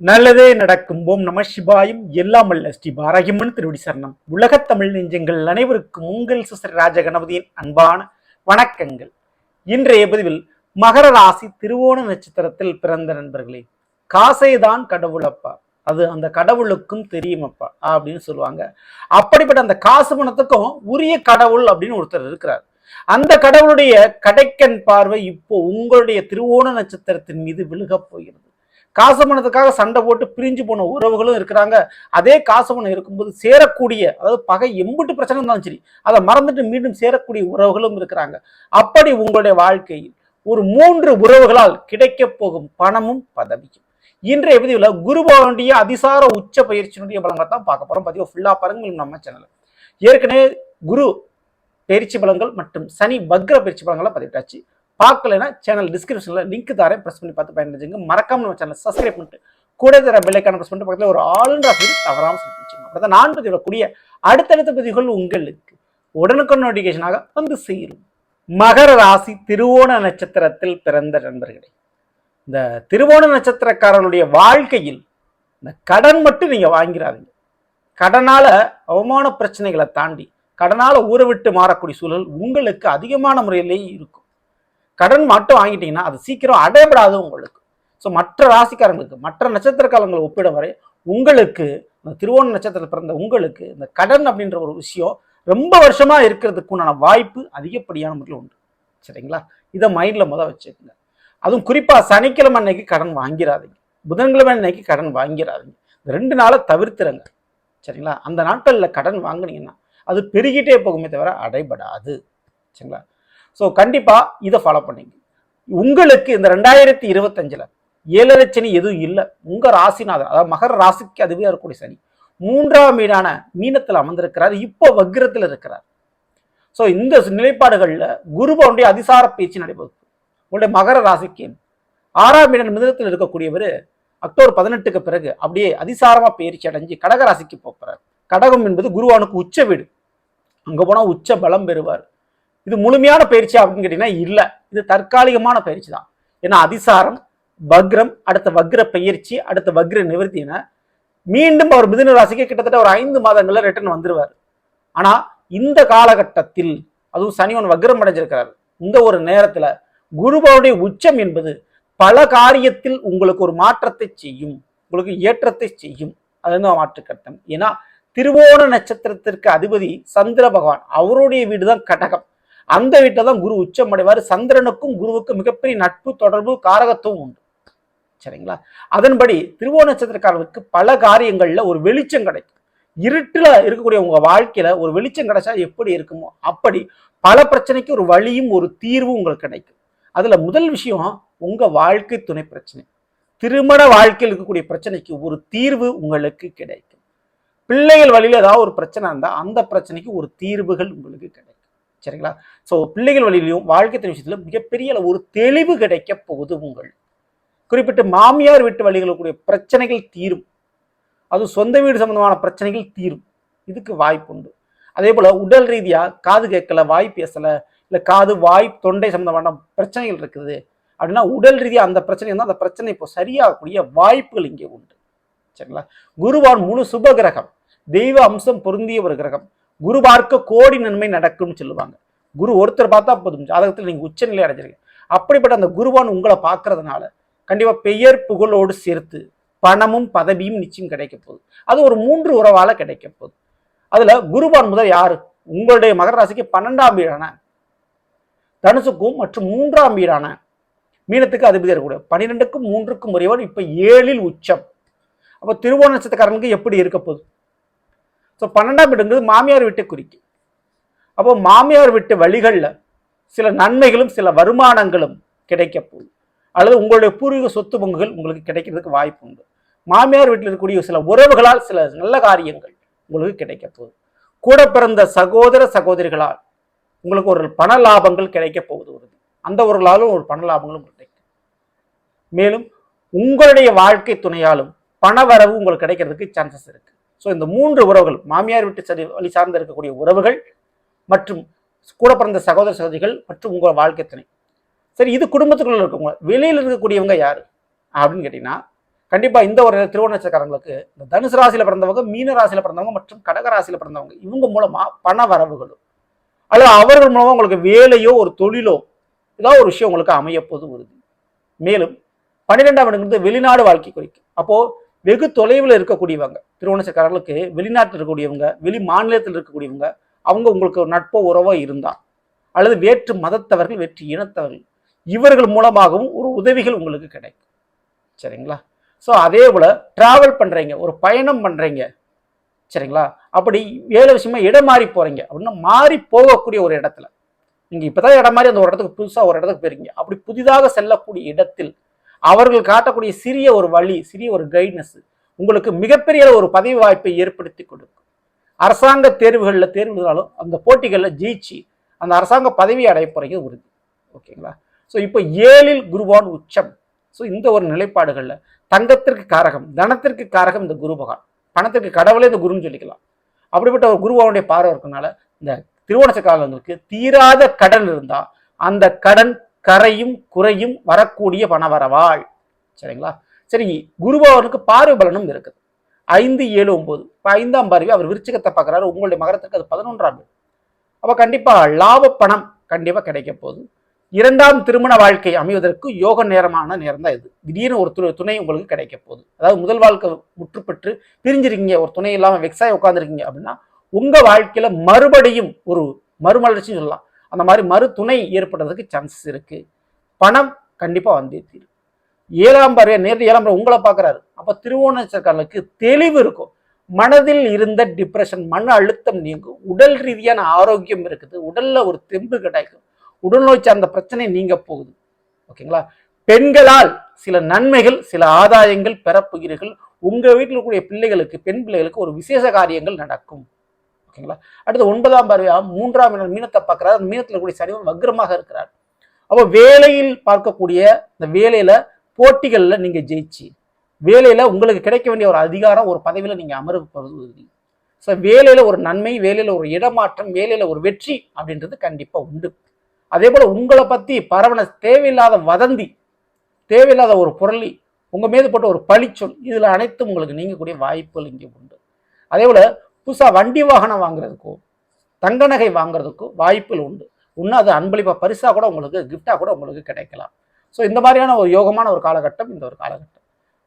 நல்லதே நடக்கும். ஓம் நம சிவாயும். எல்லாம் அல்ல ஸ்ரீ பாரகிமன் திருவடி சரணம். உலகத் தமிழ் நெஞ்சங்கள் அனைவருக்கும் உங்கள் சிஸ்டர் ராஜ கணபதியின் அன்பான வணக்கங்கள். இன்றைய பதிவில் மகர ராசி திருவோண நட்சத்திரத்தில் பிறந்த நண்பர்களே காசைதான் கடவுளப்பா அது அந்த கடவுளுக்கும் தெரியுமப்பா அப்படின்னு சொல்லுவாங்க. அப்படிப்பட்ட அந்த காசு பணத்துக்கும் உரிய கடவுள் அப்படின்னு ஒருத்தர் இருக்கிறார். அந்த கடவுளுடைய கடைக்கன் பார்வை இப்போ உங்களுடைய திருவோண நட்சத்திரத்தின் மீது விழுகப் போகிறது. காசு பணத்துக்காக சண்டை போட்டு பிரிஞ்சு போன உறவுகளும் இருக்கிறாங்க. அதே காசு பணம் இருக்கும்போது சேரக்கூடிய அதாவது பகை எம்பிட்டு பிரச்சனை இருந்தாலும் சரி அதை மறந்துட்டு மீண்டும் சேரக்கூடிய உறவுகளும் இருக்கிறாங்க. அப்படி உங்களுடைய வாழ்க்கையில் ஒரு மூன்று உறவுகளால் கிடைக்கப் போகும் பணமும் பதவியும். இன்றைய பதிவில் குருபவனுடைய அதிசார உச்ச பயிற்சியினுடைய பலங்களை தான் பார்க்க போகிறோம் பதிவு ஃபுல்லா பாருங்க நம்ம சேனலில் ஏற்கனவே குரு பயிற்சி பலங்கள் மற்றும் சனி வக்ர பயிற்சி பலங்களை பதிவிட்டாச்சு. பார்க்கலைன்னா சேனல் டிஸ்கிரிப்ஷனில் லிங்க் தரேன். ப்ரெஸ் பண்ணி பார்த்து பயன்படுத்துங்க மறக்காம நம்ம சேனல் சப்ஸ்கிரைப் பண்ணிட்டு கூட தர பெல்லைக்கான ப்ரெஸ் பண்ணிட்டு பக்கத்தில் ஒரு ஆளுன்ற அப்படி தவறாமல் செலுத்திச்சுங்க அப்படி நான் பதிவிடக்கூடிய அடுத்தடுத்த பதிவுகள் உங்களுக்கு உடனுக்குடன் நோட்டிஃபிகேஷனாக வந்து சேரும். மகர ராசி திருவோண நட்சத்திரத்தில் பிறந்த நண்பர்களே இந்த திருவோண நட்சத்திரக்காரனுடைய வாழ்க்கையில் இந்த கடன் மட்டும் நீங்கள் வாங்கிறாதீங்க கடனால் அவமான பிரச்சனைகளை தாண்டி கடனால ஊற விட்டு மாறக்கூடிய சூழல் உங்களுக்கு அதிகமான முறையிலேயே இருக்கும். கடன் மட்டும் வாங்கிட்டீங்கன்னா அது சீக்கிரம் அடைபடாது உங்களுக்கு. ஸோ மற்ற ராசிக்காரங்களுக்கு மற்ற நட்சத்திரக்காரங்களை ஒப்பிடும் வரை உங்களுக்கு இந்த திருவோண நட்சத்திரத்தில் பிறந்த உங்களுக்கு இந்த கடன் அப்படின்ற ஒரு விஷயம் ரொம்ப வருஷமாக இருக்கிறதுக்கு உண்டான வாய்ப்பு அதிகப்படியான முறையில் உண்டு. சரிங்களா? இதை மைண்டில் முதல் வச்சுக்கோங்க. அதுவும் குறிப்பாக சனிக்கிழமை அன்னைக்கு கடன் வாங்கிறாதீங்க. புதன்கிழமை அன்னைக்கு கடன் வாங்கிறாதீங்க. இந்த ரெண்டு நாளை தவிர்த்துறங்க சரிங்களா? அந்த நாட்களில் கடன் வாங்கினீங்கன்னா அது பெருகிட்டே போகுமே தவிர அடைபடாது. சரிங்களா? ஸோ கண்டிப்பாக இதை ஃபாலோ பண்ணிங்க. உங்களுக்கு இந்த ரெண்டாயிரத்தி இருபத்தஞ்சில் ஏழரை சனி எதுவும் இல்லை. உங்கள் ராசிநாதன் அதாவது மகர ராசிக்கு அதுவே இருக்கக்கூடிய சனி மூன்றாம் மீனான மீனத்தில் அமர்ந்திருக்கிறார். இப்போ வக்கிரத்தில் இருக்கிறார். ஸோ இந்த நிலைப்பாடுகளில் குருபவனுடைய அதிசார பேச்சு நடைபெறும். உங்களுடைய மகர ராசிக்கு ஆறாம் மீனன் மிதனத்தில் இருக்கக்கூடியவர் அக்டோபர் பதினெட்டுக்கு பிறகு அப்படியே அதிசாரமாக பயிற்சி அடைஞ்சு கடக ராசிக்கு போகிறார் கடகம் என்பது குருவானுக்கு உச்ச வீடு. அங்கே போனால் உச்ச பலம் பெறுவார். இது முழுமையான பயிற்சி அப்படின்னு கேட்டீங்கன்னா இல்லை. இது தற்காலிகமான பயிற்சி தான். ஏன்னா அதிசாரம் வக்ரம் அடுத்த வக்ர பயிற்சி அடுத்த வக்ர நிவர்த்தின மீண்டும் அவர் மிதுன ராசிக்கு கிட்டத்தட்ட ஒரு ஐந்து மாதங்களில் ரிட்டர்ன் வந்துடுவார் ஆனால் இந்த காலகட்டத்தில் அதுவும் சனிவன் வக்ரம் அடைஞ்சிருக்கிறார். இந்த ஒரு நேரத்தில் குருபவனுடைய உச்சம் என்பது பல காரியத்தில் உங்களுக்கு ஒரு மாற்றத்தை செய்யும். உங்களுக்கு ஏற்றத்தை செய்யும். அது வந்து மாற்று கட்டம் ஏன்னா திருவோண நட்சத்திரத்திற்கு அதிபதி சந்திர பகவான். அவருடைய வீடு தான் கடகம். அந்த வீட்டில் தான் குரு உச்சம் அடைவார் சந்திரனுக்கும் குருவுக்கும் மிகப்பெரிய நட்பு தொடர்பு காரகத்துவம் உண்டு. சரிங்களா? அதன்படி திருவோண நட்சத்திரக்காரர்களுக்கு பல காரியங்களில் ஒரு வெளிச்சம் கிடைக்கும். இருட்டில் இருக்கக்கூடிய உங்கள் வாழ்க்கையில் ஒரு வெளிச்சம் கிடைச்சா எப்படி இருக்குமோ அப்படி பல பிரச்சனைக்கு ஒரு வழியும் ஒரு தீர்வும் உங்களுக்கு கிடைக்கும். அதில் முதல் விஷயம் உங்கள் வாழ்க்கை துணை பிரச்சனை. திருமண வாழ்க்கையில் இருக்கக்கூடிய பிரச்சனைக்கு ஒரு தீர்வு உங்களுக்கு கிடைக்கும். பிள்ளைகள் வழியில் ஏதாவது ஒரு பிரச்சனை இருந்தால் அந்த பிரச்சனைக்கு ஒரு தீர்வுகள் உங்களுக்கு கிடைக்கும். சரிங்களா? ஸோ பிள்ளைகள் வழியிலையும் வாழ்க்கை துணை விஷயத்துல மிகப்பெரிய அளவு ஒரு தெளிவு கிடைக்க போகுது உங்கள். குறிப்பிட்ட மாமியார் வீட்டு வழிகளில் கூடிய பிரச்சனைகள் தீரும். அது சொந்த வீடு சம்பந்தமான பிரச்சனைகள் தீரும். இதுக்கு வாய்ப்பு உண்டு அதே போல் உடல் ரீதியாக காது கேட்கல வாய் பேசலை இல்லை காது வாய் தொண்டை சம்பந்தமான பிரச்சனைகள் இருக்குது. அப்படின்னா உடல் ரீதியாக அந்த பிரச்சனை இருந்தால் அந்த பிரச்சனை இப்போ சரியாகக்கூடிய வாய்ப்புகள் இங்கே உண்டு. சரிங்களா? குருவான் முழு சுப கிரகம். தெய்வ அம்சம் பொருந்திய ஒரு கிரகம். குரு பார்க்க கோடி நன்மை நடக்கும்னு சொல்லுவாங்க. குரு ஒருத்தர் பார்த்தா போதும். ஜாதகத்தில் நீங்க உச்சநிலை அடைஞ்சிருக்கீங்க. அப்படிப்பட்ட அந்த குருவான் உங்களை பார்க்கறதுனால கண்டிப்பா பெயர் புகழோடு சேர்த்து பணமும் பதவியும் நிச்சயம் கிடைக்க போகுது. அது ஒரு மூன்று உறவால கிடைக்க போகுது. அதுல குருவான் முதல் யாரு? உங்களுடைய மகர ராசிக்கு பன்னெண்டாம் வீடான தனுசுக்கும் மற்றும் மூன்றாம் வீடான மீனத்துக்கு அதிபதி இருக்கக்கூடிய பன்னிரெண்டுக்கும் மூன்றுக்கும் உரியவர் இப்ப ஏழில் உச்சம். அப்போ திருவோண நட்சத்திரக்காரனுக்கு எப்படி இருக்க போகுது? ஸோ பன்னெண்டாம் வீடுங்கிறது மாமியார் வீட்டை குறிக்கும் அப்போ மாமியார் வீட்டு வழிகளில் சில நன்மைகளும் சில வருமானங்களும் கிடைக்க போகுது அல்லது உங்களுடைய பூர்வீக சொத்து பங்குகள் உங்களுக்கு கிடைக்கிறதுக்கு வாய்ப்பு உண்டு. மாமியார் வீட்டில் இருக்கக்கூடிய சில உறவுகளால் சில நல்ல காரியங்கள் உங்களுக்கு கிடைக்க போகுது கூட பிறந்த சகோதர சகோதரிகளால் உங்களுக்கு ஒரு பண லாபங்கள் கிடைக்க போகுது உறுதி. அந்த ஒருவர்களாலும் ஒரு பண லாபங்களும் கிடைக்கும் மேலும் உங்களுடைய வாழ்க்கை துணையாலும் பண வரவு உங்களுக்கு கிடைக்கிறதுக்கு சான்சஸ் இருக்குது ஸோ இந்த மூன்று உறவுகள் மாமியார் வீட்டு சரி வழி சார்ந்து இருக்கக்கூடிய உறவுகள் மற்றும் கூட பிறந்த சகோதர சகோதரிகள் மற்றும் உங்கள் வாழ்க்கை துணை. சரி இது குடும்பத்துக்குள்ள இருக்கவங்க வெளியில் இருக்கக்கூடியவங்க யார்? அப்படின்னு கேட்டிங்கன்னா கண்டிப்பாக இந்த ஒரு திருவண்ணச்சக்காரங்களுக்கு இந்த தனுசு ராசியில் பிறந்தவங்க மீன ராசியில் பிறந்தவங்க மற்றும் கடக ராசியில் பிறந்தவங்க இவங்க மூலமாக பண வரவுகளும் அல்லது அவர்கள் மூலமாக உங்களுக்கு வேலையோ ஒரு தொழிலோ ஏதாவது ஒரு விஷயம் உங்களுக்கு அமையப்போது உறுதி. மேலும் பன்னிரெண்டாம் இடங்கிறது வெளிநாடு வாழ்க்கை குறிக்கும். அப்போது வெகு தொலைவில் இருக்கக்கூடியவங்க திருவண்ணச்சக்காரர்களுக்கு வெளிநாட்டில் இருக்கக்கூடியவங்க வெளி மாநிலத்தில் இருக்கக்கூடியவங்க அவங்க உங்களுக்கு ஒரு நட்போ உறவோ இருந்தால் அல்லது வேற்று மதத்தவர்கள் வேற்று இனத்தவர்கள் இவர்கள் மூலமாகவும் ஒரு உதவிகள் உங்களுக்கு கிடைக்கும். சரிங்களா? ஸோ அதே போல் ட்ராவல் பண்ணுறீங்க ஒரு பயணம் பண்ணுறீங்க சரிங்களா? அப்படி வேலை விஷயமா இடம் மாறி போகிறீங்க அப்படின்னா மாறி போகக்கூடிய ஒரு இடத்துல நீங்கள் இப்போ தான் இடம் மாறி அந்த ஒரு இடத்துக்கு புதுசாக ஒரு இடத்துக்கு போயிருங்க அப்படி புதிதாக செல்லக்கூடிய இடத்தில் அவர்கள் காட்டக்கூடிய சிறிய ஒரு வழி சிறிய ஒரு கைட்னஸ் உங்களுக்கு மிகப்பெரிய ஒரு பதவி வாய்ப்பை ஏற்படுத்தி கொடுக்கும். அரசாங்க தேர்வுகளில் தேர்வுகளாலும் அந்த போட்டிகளில் ஜெயிச்சு அந்த அரசாங்க பதவி அடைய போறீங்க உறுதி. ஓகேங்களா? ஸோ இப்போ ஏழில் குருவான் உச்சம். ஸோ இந்த ஒரு நிலைப்பாடுகளில் தங்கத்திற்கு காரகம் தனத்திற்கு காரகம் இந்த குரு பகவான். பணத்திற்கு கடவுளே இந்த குருன்னு சொல்லிக்கலாம். அப்படிப்பட்ட ஒரு குருவானுடைய பார்வை இருக்கனால இந்த திருவோணச்சக்காரங்களுக்கு தீராத கடன் இருந்தால் அந்த கடன் கரையும் குறையும் வரக்கூடிய பணவரவாள். சரிங்களா? சரி குருபவனுக்கு பார்வை பலனும் இருக்குது. ஐந்து ஏழு ஒன்பது. இப்போ ஐந்தாம் பார்வை அவர் விருச்சிகத்தை பார்க்குறாரு. உங்களுடைய மகரத்துக்கு அது பதினொன்றாம் வீடு அப்போ கண்டிப்பாக லாப பணம் கண்டிப்பாக கிடைக்க போகுது. இரண்டாம் திருமண வாழ்க்கை அமைவதற்கு யோக நேரமான நேரம் தான் இது. திடீர்னு ஒரு து- துணை உங்களுக்கு கிடைக்க போகுது. அதாவது முதல் வாழ்க்கை முற்று பெற்று பிரிஞ்சிருக்கீங்க ஒரு துணை இல்லாமல் வெக்ஸாய் உட்காந்துருக்கீங்க அப்படின்னா உங்கள் வாழ்க்கையில் மறுபடியும் ஒரு மறுமலர்ச்சின்னு சொல்லலாம். அந்த மாதிரி மறு துணை ஏற்படுறதுக்கு சான்சஸ் இருக்குது பணம் கண்டிப்பாக வந்தே தீரும். ஏழாம் பார்வை நேரடி ஏழாம் உங்களை பார்க்கறாரு. அப்போ திருவோணச்சக்காரர்களுக்கு தெளிவு இருக்கும். மனதில் இருந்த டிப்ரெஷன் மன அழுத்தம் நீங்கும். உடல் ரீதியான ஆரோக்கியம் இருக்குது. உடலில் ஒரு தெம்பு கிடைக்கும். உடல் நோய் சார்ந்த பிரச்சனை நீங்க போகுது. ஓகேங்களா? பெண்களால் சில நன்மைகள் சில ஆதாயங்கள் பெறப்போகிறீர்கள். உங்கள் வீட்டில் இருக்கக்கூடிய பிள்ளைகளுக்கு பெண் பிள்ளைகளுக்கு ஒரு விசேஷ காரியங்கள் நடக்கும். ஓகேங்களா? அடுத்து ஒன்பதாம் பார்வையாக மூன்றாம் இடம் மீனத்தை பார்க்குறாரு. அந்த மீனத்தில் கூடிய சனிவன் வக்ரமாக இருக்கிறார். அப்போ வேலையில் பார்க்கக்கூடிய இந்த வேலையில போட்டிகள்ல நீங்க ஜெயிச்சு வேலையில உங்களுக்கு கிடைக்க வேண்டிய ஒரு அதிகாரம் ஒரு பதவியில நீங்க அமர்வு உறுதி. ஸோ வேலையில ஒரு நன்மை வேலையில ஒரு இடமாற்றம் வேலையில ஒரு வெற்றி அப்படின்றது கண்டிப்பா உண்டு. அதே போல உங்களை பத்தி பரவன தேவையில்லாத வதந்தி தேவையில்லாத ஒரு புரளி உங்க மீது போட்ட ஒரு பழிச்சொல் இதுல அனைத்தும் உங்களுக்கு நீங்கக்கூடிய வாய்ப்புகள் இங்கே உண்டு. அதே போல புதுசாக வண்டி வாகனம் வாங்குறதுக்கோ தங்க நகை வாங்குறதுக்கோ வாய்ப்புகள் உண்டு. இன்னும் அது அன்பளிப்பாக பரிசாக கூட உங்களுக்கு கிஃப்டாக கூட உங்களுக்கு கிடைக்கலாம். ஸோ இந்த மாதிரியான ஒரு யோகமான ஒரு காலகட்டம் இந்த ஒரு காலகட்டம்.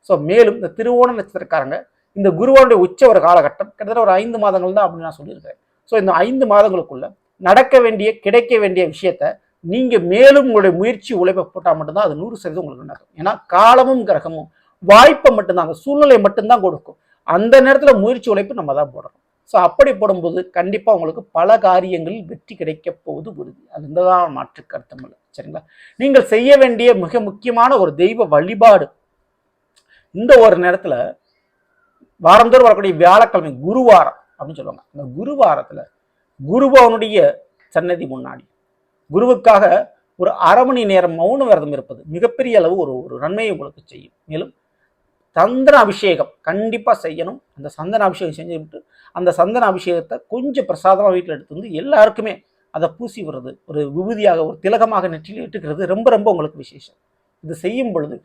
ஸோ மேலும் இந்த திருவோண நட்சத்திரக்காரங்க இந்த குருவனுடைய உச்ச ஒரு காலகட்டம் கிட்டத்தட்ட ஒரு ஐந்து மாதங்கள் தான் அப்படின்னு நான் சொல்லியிருக்கேன் ஸோ இந்த ஐந்து மாதங்களுக்குள்ள நடக்க வேண்டிய கிடைக்க வேண்டிய விஷயத்த நீங்கள் மேலும் உங்களுடைய முயற்சி உழைப்பை போட்டால் மட்டும்தான் அது நூறு சதவீதம் உங்களுக்கு நடக்கும். ஏன்னா காலமும் கிரகமும் வாய்ப்பை மட்டும்தான் அந்த சூழ்நிலை மட்டும்தான் கொடுக்கும். அந்த நேரத்தில் முயற்சி உழைப்பு நம்ம தான் போடணும். ஸோ அப்படி போடும்போது கண்டிப்பாக உங்களுக்கு பல காரியங்களில் வெற்றி கிடைக்க போவது உறுதி. அது இந்த தான் மாற்று கருத்தம் இல்லை சரிங்களா? நீங்கள் செய்ய வேண்டிய மிக முக்கியமான ஒரு தெய்வ வழிபாடு. இந்த ஒரு நேரத்தில் வாரந்தோறும் வரக்கூடிய வியாழக்கிழமை குருவாரம் அப்படின்னு சொல்லுவாங்க. அந்த குருவாரத்தில் குருபவனுடைய சன்னதி முன்னாடி. குருவுக்காக ஒரு அரை மணி நேரம் மௌன விரதம் இருப்பது மிகப்பெரிய அளவு ஒரு ஒரு நன்மையை உங்களுக்கு செய்யும். மேலும் சந்தன அபிஷேகம் கண்டிப்பாக செய்யணும். அந்த சந்தன அபிஷேகம் செஞ்சு விட்டு அந்த சந்தன அபிஷேகத்தை கொஞ்சம் பிரசாதமாக வீட்டில் எடுத்து வந்து எல்லாருக்குமே அதை பூசி விடுறது ஒரு விபூதியாக ஒரு திலகமாக நெற்றியில் இட்டுக்கிறது ரொம்ப ரொம்ப உங்களுக்கு விசேஷம். இது செய்யும் பொழுது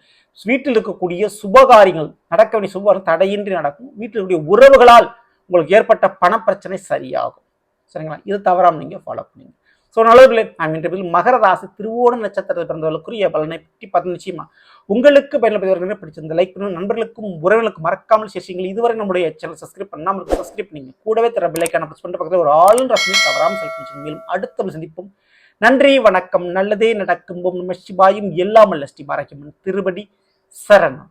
வீட்டில் இருக்கக்கூடிய சுபகாரியங்கள் நடக்க வேண்டிய சுபகாரம் தடையின்றி நடக்கும். வீட்டில் இருக்கக்கூடிய உறவுகளால் உங்களுக்கு ஏற்பட்ட பணப்பிரச்சனை சரியாகும். சரிங்களா? இது தவறாமல் நீங்கள் ஃபாலோ பண்ணுங்க. ஸோ நல்லவர்களே நாம் இன்றைய மகர ராசி திருவோண நட்சத்திரத்தில் பிறந்தவர்களுக்குரிய பலனை பற்றி பார்த்து நிச்சயமா? உங்களுக்கு பயன்படுத்தவர்கள் பிடிச்சிருந்த லைக் பண்ணுங்க. நண்பர்களுக்கும் உறவுகளுக்கும் மறக்காமல் சேர்ச்சிங்கள் இதுவரை நம்முடைய சேனல் சப்ஸ்கிரைப் பண்ணாமல் சப்ஸ்கிரைப் நீங்கள் கூடவே தர பிள்ளைக்கான ப்ரெஸ் பண்ணிட்டு பக்கத்தில் ஒரு ஆளும் ரசனை தவறாமல் செல்ஃபி மேலும் அடுத்த சந்திப்போம். நன்றி வணக்கம். நல்லதே நடக்கும். நம்ம நம சிவாயும். எல்லாம் அல்ல ஸ்ரீ பாரகியம்மன் திருபடி சரணம்.